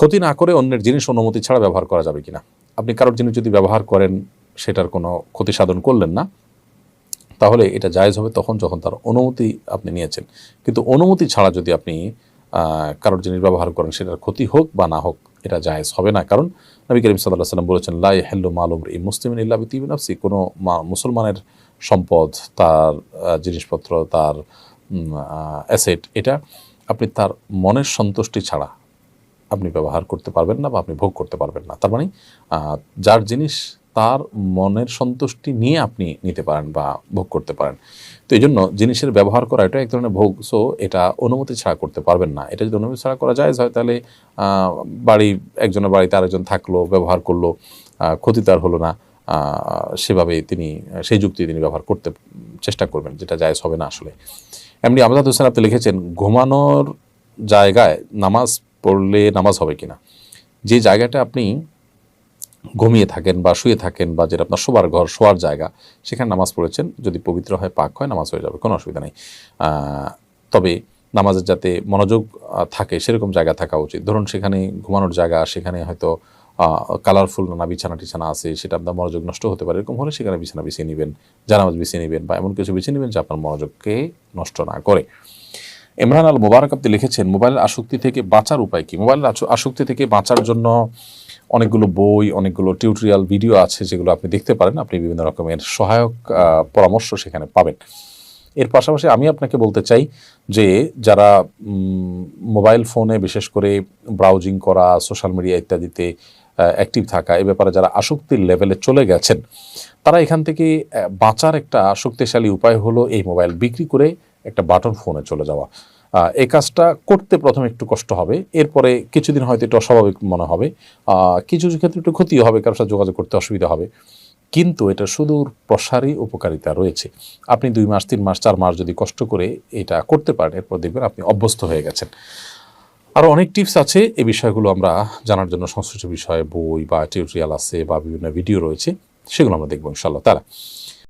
ক্ষতি না করে অন্যের জিনিস অনুমতি ছাড়া ব্যবহার করা যাবে কিনা? আপনি কারোর জিনিস যদি ব্যবহার করেন, সেটার কোনো ক্ষতি সাধন করলেন না, তাহলে এটা জায়েজ হবে তখন যখন তার অনুমতি আপনি নিয়েছেন। কিন্তু অনুমতি ছাড়া যদি আপনি কারোর জিনিস ব্যবহার করেন, সেটার ক্ষতি হোক বা না হোক, এটা জায়েজ হবে না। কারণ নবী করিম সাল্লাহ সাল্লাম বলেছেন লাই হেল্লো মালুম এই মুসলিম ইল্লা বিতিবিনাফসি কোনো মা- মুসলমানের সম্পদ, তার জিনিসপত্র, তার অ্যাসেট, এটা আপনি তার মনের সন্তুষ্টি ছাড়া আপনি ব্যবহার করতে পারবেন না বা আপনি ভোগ করতে পারবেন না। তার মানে যার জিনিস তার মনের সন্তুষ্টি নিয়ে আপনি নিতে পারেন বা ভোগ করতে পারেন। তো এই জন্য জিনিসের ব্যবহার করা, এটা এক ধরনের ভোগ, সো এটা অনুমতি ছাড়া করতে পারবেন না। এটা যদি অনুমতি ছাড়া করা যায় হয় তাহলে বাড়ি, একজনের বাড়িতে আরেকজন থাকল, ব্যবহার করল ক্ষতি তার হলো না সেভাবে তিনি, সেই যুক্তি তিনি ব্যবহার করতে চেষ্টা করবেন, যেটা জায়জ হবে না আসলে। এমনি আমজাদ হোসেন আপনি লিখেছেন, ঘুমানোর জায়গায় নামাজ পড়লে নামাজ হবে কিনা? যে জায়গাটা আপনি ঘুমিয়ে থাকেন বা শুয়ে থাকেন বা যেটা আপনার শোবার ঘর, শোয়ার জায়গা, সেখানে নামাজ পড়েছেন, যদি পবিত্র হয়, পাক হয়, নামাজ হয়ে যাবে, কোনো অসুবিধা নেই। তবে নামাজের যাতে মনোযোগ থাকে, সেরকম জায়গা থাকা উচিত। ধরুন সেখানে ঘুমানোর জায়গা, সেখানে হয়তো কালারফুল নানা বিছানা টিছানা আছে, সেটা আপনার মনোযোগ নষ্ট হতে পারে, এরকম হলে সেখানে বিছানা বিছিয়ে নেবেন, জানামাজ বিছিয়ে নেবেন বা এমন কিছু বিছিয়ে নেবেন যা আপনার মনোযোগকে নষ্ট না করে। ইমরান আল মোবারক আপনি লিখেছেন, মোবাইলের আসক্তি থেকে বাঁচার উপায় কি? মোবাইলের আসক্তি থেকে বাঁচার জন্য অনেকগুলো বই, অনেকগুলো টিউটোরিয়াল, ভিডিও আছে যেগুলো আপনি দেখতে পারেন। আপনি বিভিন্ন রকমের সহায়ক পরামর্শ সেখানে পাবেন। এর পাশাপাশি আমি আপনাকে বলতে চাই যে, যারা মোবাইল ফোনে বিশেষ করে ব্রাউজিং করা, সোশ্যাল মিডিয়া ইত্যাদিতে অ্যাক্টিভ থাকা, এ ব্যাপারে যারা আসক্তির লেভেলে চলে গেছেন, তারা এখান থেকে বাঁচার একটা শক্তিশালী উপায় হলো এই মোবাইল বিক্রি করে একটা বাটন ফোনে চলে যাওয়া। এই কাজটা করতে প্রথমে একটু কষ্ট হবে, এরপরে কিছুদিন হয়তো একটু অস্বাভাবিক মনে হবে। কিছু কিছু ক্ষেত্রে একটু ক্ষতিও হবে, কারোর সাথে যোগাযোগ করতে অসুবিধা হবে। কিন্তু এটা সুদূর প্রসারী উপকারিতা রয়েছে। আপনি দুই মাস, তিন মাস, চার মাস যদি কষ্ট করে এটা করতে পারেন, এরপর দেখবেন আপনি অভ্যস্ত হয়ে গেছেন। আরও অনেক টিপস আছে, এই বিষয়গুলো আমরা জানার জন্য সংশ্লিষ্ট বিষয়ে বই বা টিউটোরিয়াল আছে বা বিভিন্ন ভিডিও রয়েছে, সেগুলো আমরা দেখব ইনশাল্লাহ তারা